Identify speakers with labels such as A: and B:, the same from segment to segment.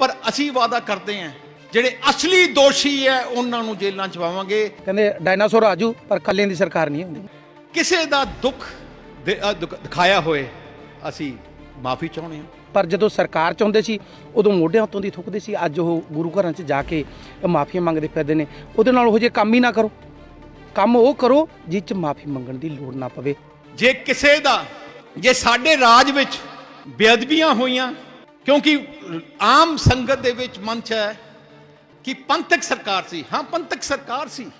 A: ਪਰ ਅਸੀਂ ਵਾਅਦਾ ਕਰਦੇ ਹਾਂ ਜਿਹੜੇ ਅਸਲੀ ਦੋਸ਼ੀ ਹੈ ਉਹਨਾਂ ਨੂੰ ਜੇਲ੍ਹਾਂ ਚ ਪਾਵਾਂਗੇ।
B: ਕਹਿੰਦੇ ਡਾਇਨਾਸੌਰ ਆਜੂ ਪਰ ਕੱਲਿਆਂ ਦੀ ਸਰਕਾਰ ਨਹੀਂ ਹੁੰਦੀ।
A: ਕਿਸੇ ਦਾ ਦੁੱਖ ਦੇ- ਅ, ਦੁੱਖ ਦਿਖਾਇਆ ਹੋਏ ਅਸੀਂ ਮਾਫੀ ਚਾਹੁੰਦੇ ਹਾਂ।
B: ਪਰ ਜਦੋਂ ਸਰਕਾਰ ਚਾਹੁੰਦੇ ਸੀ ਉਦੋਂ ਮੋਢਿਆਂ ਉੱਤੋਂ ਦੀ ਥੁੱਕਦੇ ਸੀ। ਅੱਜ ਉਹ ਗੁਰੂ ਘਰਾਂ 'ਚ ਜਾ ਕੇ ਮਾਫੀਆਂ ਮੰਗਦੇ ਫਿਰਦੇ ਨੇ। ਉਹਦੇ ਨਾਲ ਉਹ ਜੇ ਕੰਮ ਹੀ ਨਾ ਕਰੋ। ਕੰਮ ਉਹ ਕਰੋ ਜਿਹ 'ਚ ਮਾਫੀ ਮੰਗਣ ਦੀ ਲੋੜ ਨਾ ਪਵੇ।
A: ਜੇ ਕਿਸੇ ਦਾ ਜੇ ਸਾਡੇ ਰਾਜ ਵਿੱਚ ਬੇਅਦਬੀਆਂ ਹੋਈਆਂ ਕਿਉਂਕਿ ਆਮ ਸੰਗਤ ਦੇ ਵਿੱਚ ਮਨ ਚ ਹੈ ਕਿ ਪੰਥਕ ਸਰਕਾਰ ਸੀ। ਹਾਂ, ਪੰਥਕ ਸਰਕਾਰ ਸੀ।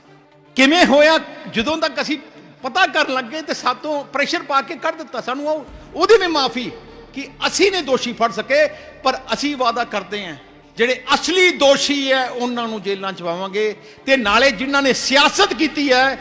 A: ਕਿਵੇਂ ਹੋਇਆ? ਜਦੋਂ ਤੱਕ ਅਸੀਂ ਪਤਾ ਕਰਨ ਲੱਗੇ ਤੇ ਸਾਤੋਂ ਪ੍ਰੈਸ਼ਰ ਪਾ ਕੇ ਕਰ ਦਿੱਤਾ। ਸਾਨੂੰ ਉਹ ਉਹਦੀ ਵੀ ਮਾਫੀ ਕਿ ਅਸੀਂ ਨੇ ਦੋਸ਼ੀ ਫੜ ਸਕੇ, ਪਰ ਅਸੀਂ ਵਾਅਦਾ ਕਰਦੇ ਹਾਂ। ਜਿਹੜੇ ਅਸਲੀ ਦੋਸ਼ੀ ਹੈ, ਉਹਨਾਂ ਨੂੰ ਜੇਲ੍ਹਾਂ ਚ ਪਾਵਾਂਗੇ ਤੇ ਨਾਲੇ ਜਿਨ੍ਹਾਂ ਨੇ ਸਿਆਸਤ ਕੀਤੀ ਹੈ,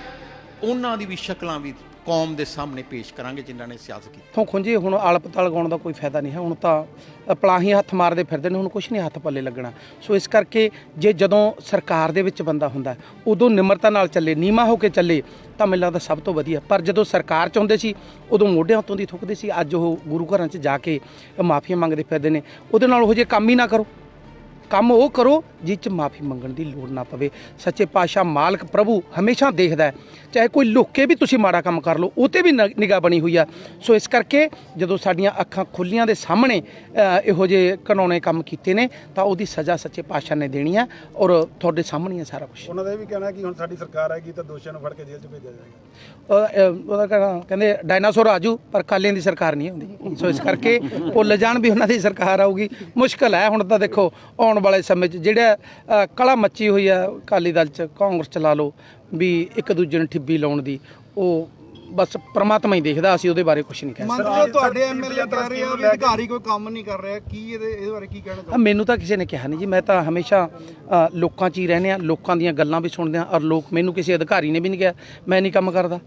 A: ਉਹਨਾਂ ਦੀ ਵੀ ਸ਼ਕਲਾਂ ਵੀ ਕੌਮ ਦੇ ਸਾਹਮਣੇ ਪੇਸ਼ ਕਰਾਂਗੇ ਜਿਨ੍ਹਾਂ ਨੇ ਸਿਆਸਤ ਕੀਤੀ।
B: ਤੋਂ ਖੁੰਝੇ, ਹੁਣ ਆਲਪਤਾਲ ਲਗਾਉਣ ਦਾ ਕੋਈ ਫਾਇਦਾ ਨਹੀਂ ਹੈ। ਹੁਣ ਤਾਂ ਪਲਾਹੀ ਹੱਥ ਮਾਰਦੇ ਫਿਰਦੇ ਨੇ, ਹੁਣ ਕੁਝ ਨਹੀਂ ਹੱਥ ਪੱਲੇ ਲੱਗਣਾ। ਸੋ ਇਸ ਕਰਕੇ ਜੇ ਜਦੋਂ ਸਰਕਾਰ ਦੇ ਵਿੱਚ ਬੰਦਾ ਹੁੰਦਾ ਉਦੋਂ ਨਿਮਰਤਾ ਨਾਲ ਚੱਲੇ ਨੀਮਾ ਹੋ ਕੇ ਚੱਲੇ, ਤਾਂ ਮੈਨੂੰ ਲੱਗਦਾ ਸਭ ਤੋਂ ਵਧੀਆ। ਪਰ ਜਦੋਂ ਸਰਕਾਰ ਚਾਹੁੰਦੇ ਸੀ, ਉਦੋਂ ਮੋਢਿਆਂ ਉੱਤੋਂ ਦੀ ਥੁੱਕਦੇ ਸੀ। ਅੱਜ ਉਹ ਗੁਰੂ ਘਰਾਂ 'ਚ ਜਾ ਕੇ ਮਾਫੀਆਂ ਮੰਗਦੇ ਫਿਰਦੇ ਨੇ। ਉਹਦੇ ਨਾਲ ਉਹ ਜੇ ਕੰਮ ਹੀ ਨਾ ਕਰੋ। ਕੰਮ ਉਹ ਕਰੋ ਜਿਹ 'ਚ ਮਾਫੀ ਮੰਗਣ ਦੀ ਲੋੜ ਨਾ ਪਵੇ। ਸੱਚੇ ਪਾਤਸ਼ਾਹ ਮਾਲਕ ਪ੍ਰਭੂ ਹਮੇਸ਼ਾ ਦੇਖਦਾ ਹੈ। ਚਾਹੇ ਕੋਈ ਲੁੱਕ ਕੇ ਵੀ ਤੁਸੀਂ ਮਾੜਾ ਕੰਮ ਕਰ ਲਓ ਉਹ ਤੇ ਵੀ ਨਿਗਾਹ ਬਣੀ ਹੋਈ ਆ। ਸੋ ਇਸ ਕਰਕੇ ਜਦੋਂ ਸਾਡੀਆਂ ਅੱਖਾਂ ਖੁੱਲੀਆਂ ਦੇ ਸਾਹਮਣੇ ਇਹੋ ਜਿਹੇ ਕਾਨੂੰਨੇ ਕੰਮ ਕੀਤੇ ਨੇ ਤਾਂ ਉਹਦੀ ਸਜ਼ਾ ਸੱਚੇ ਪਾਤਸ਼ਾਹ ਨੇ ਦੇਣੀ ਆ ਔਰ ਤੁਹਾਡੇ ਸਾਹਮਣੇ ਆ ਸਾਰਾ ਕੁਝ
C: ਉਹਨਾਂ ਦਾ ਇਹ ਵੀ ਕਹਿਣਾ ਕਿ ਹੁਣ ਸਾਡੀ ਸਰਕਾਰ ਆਏਗੀ ਤਾਂ ਦੋਸ਼ੀਆਂ ਨੂੰ ਫੜ ਕੇ ਜੇਲ੍ਹ 'ਚ ਭੇਜਿਆ ਜਾਏਗਾ।
B: ਉਹਦਾ ਕਹਿਣਾ ਕਹਿੰਦੇ ਡਾਇਨਾਸੌਰ ਆਜੂ ਪਰ ਕਾਲਿਆਂ ਦੀ ਸਰਕਾਰ ਨਹੀਂ ਹੁੰਦੀ ਸੋ ਇਸ ਕਰਕੇ ਭੁੱਲ ਜਾਣ ਵੀ ਉਹਨਾਂ ਦੀ ਸਰਕਾਰ ਆਊਗੀ। ਮੁਸ਼ਕਲ ਹੈ ਹੁਣ ਤਾਂ ਦੇਖੋ ਆਉਣ ਵਾਲੇ ਸਮੇਂ 'ਚ ਜਿਹੜਾ ਕਲਾ ਮੱਚੀ ਹੋਈ ਆ ਅਕਾਲੀ ਦਲ 'ਚ ਕਾਂਗਰਸ 'ਚ ਲਾ ਲਓ ਵੀ ਇੱਕ ਦੂਜੇ ਨੂੰ ਠਿੱਬੀ ਲਾਉਣ ਦੀ ਉਹ ਬਸ ਪ੍ਰਮਾਤਮਾ ਹੀ ਦੇਖਦਾ ਅਸੀਂ ਉਹਦੇ ਬਾਰੇ ਕੁਝ ਨਹੀਂ ਕਹਿ ਸਕਦੇ।
D: ਮੰਤਰੀ ਤੁਹਾਡੇ ਐਮਐਲਏ ਕਹਿ ਰਹੇ ਆ ਵੀ ਅਧਿਕਾਰੀ ਕੋਈ ਕੰਮ ਨਹੀਂ ਕਰ ਰਿਹਾ ਕੀ ਇਹਦੇ ਇਹਦੇ ਬਾਰੇ ਕੀ ਕਹਿਣਾ
B: ਆ, ਮੈਨੂੰ ਤਾਂ ਕਿਸੇ ਨੇ ਕਿਹਾ ਨਹੀਂ ਜੀ ਮੈਂ ਤਾਂ ਹਮੇਸ਼ਾ ਲੋਕਾਂ 'ਚ ਹੀ ਰਹਿੰਦੇ ਆ ਲੋਕਾਂ ਦੀਆਂ ਗੱਲਾਂ ਵੀ ਸੁਣਦੇ ਆ ਔਰ ਲੋਕ ਮੈਨੂੰ ਕਿਸੇ ਅਧਿਕਾਰੀ ਨੇ ਵੀ ਨਹੀਂ ਕਿਹਾ ਮੈਂ ਨਹੀਂ ਕੰਮ ਕਰਦਾ।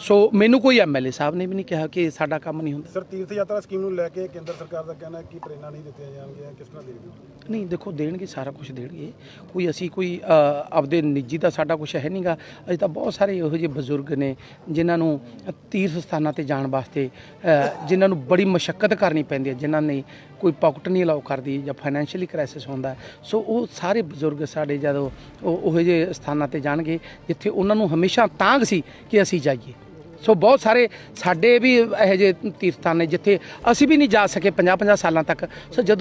B: ਸੋ ਮੈਨੂੰ ਕੋਈ ਐਮਐਲਏ ਸਾਹਿਬ ਨੇ ਵੀ ਨਹੀਂ ਕਿਹਾ ਕਿ ਸਾਡਾ ਕੰਮ ਨਹੀਂ ਹੁੰਦਾ।
C: ਸਰ ਤੀਰਥ ਯਾਤਰਾ ਸਕੀਮ ਨੂੰ ਲੈ ਕੇ ਕੇਂਦਰ ਸਰਕਾਰ ਦਾ ਕਹਿਣਾ ਹੈ ਕਿ ਪ੍ਰੇਰਣਾ ਨਹੀਂ ਦਿੱਤੀਆਂ ਜਾਣਗੀਆਂ ਕਿਸ ਤਰ੍ਹਾਂ ਦੇਖਦੇ ਹੋ?
B: ਨਹੀਂ ਦੇਖੋ ਦੇਣਗੇ ਸਾਰਾ ਕੁਝ ਦੇਣਗੇ। ਕੋਈ ਅਸੀਂ ਕੋਈ ਅ, ਆਪਦੇ ਨਿੱਜੀ ਦਾ ਸਾਡਾ ਕੁਝ ਹੈ ਨਹੀਂਗਾ ਅਸੀਂ ਤਾਂ ਬਹੁਤ ਸਾਰੇ ਇਹੋ ਜਿਹੇ ਬਜ਼ੁਰਗ ਨੇ ਜਿਨ੍ਹਾਂ ਨੂੰ ਤੀਰਥ ਸਥਾਨਾਂ ਤੇ ਜਾਣ ਵਾਸਤੇ ਅ, ਜਿਨ੍ਹਾਂ ਨੂੰ ਬੜੀ ਮਸ਼ੱਕਤ ਕਰਨੀ ਪੈਂਦੀ ਹੈ ਜਿਨ੍ਹਾਂ ਨੇ ਕੋਈ ਪਾਕਟ ਨਹੀਂ ਅਲਾਉ ਕਰਦੀ ਜਾਂ ਫਾਈਨੈਂਸ਼ੀਅਲੀ ਕ੍ਰਾਈਸਿਸ ਹੁੰਦਾ। ਸੋ ਉਹ ਸਾਰੇ ਬਜ਼ੁਰਗ ਸਾਡੇ ਜਦੋਂ ਉਹ ਉਹੋ ਜਿਹੇ ਸਥਾਨਾਂ ਤੇ ਜਾਣਗੇ ਜਿੱਥੇ ਉਹਨਾਂ ਨੂੰ ਹਮੇਸ਼ਾ ਤਾਂਗ ਸੀ ਕਿ ਅਸੀਂ ਜਾਈਏ। ਸੋ ਬਹੁਤ ਸਾਰੇ ਸਾਡੇ ਵੀ ਇਹੋ ਜਿਹੇ ਤੀਰਥਾਂ ਨੇ ਜਿੱਥੇ ਅਸੀਂ ਵੀ ਨਹੀਂ ਜਾ ਸਕੇ 50 50 ਸਾਲਾਂ ਤੱਕ। ਸੋ ਜਦੋਂ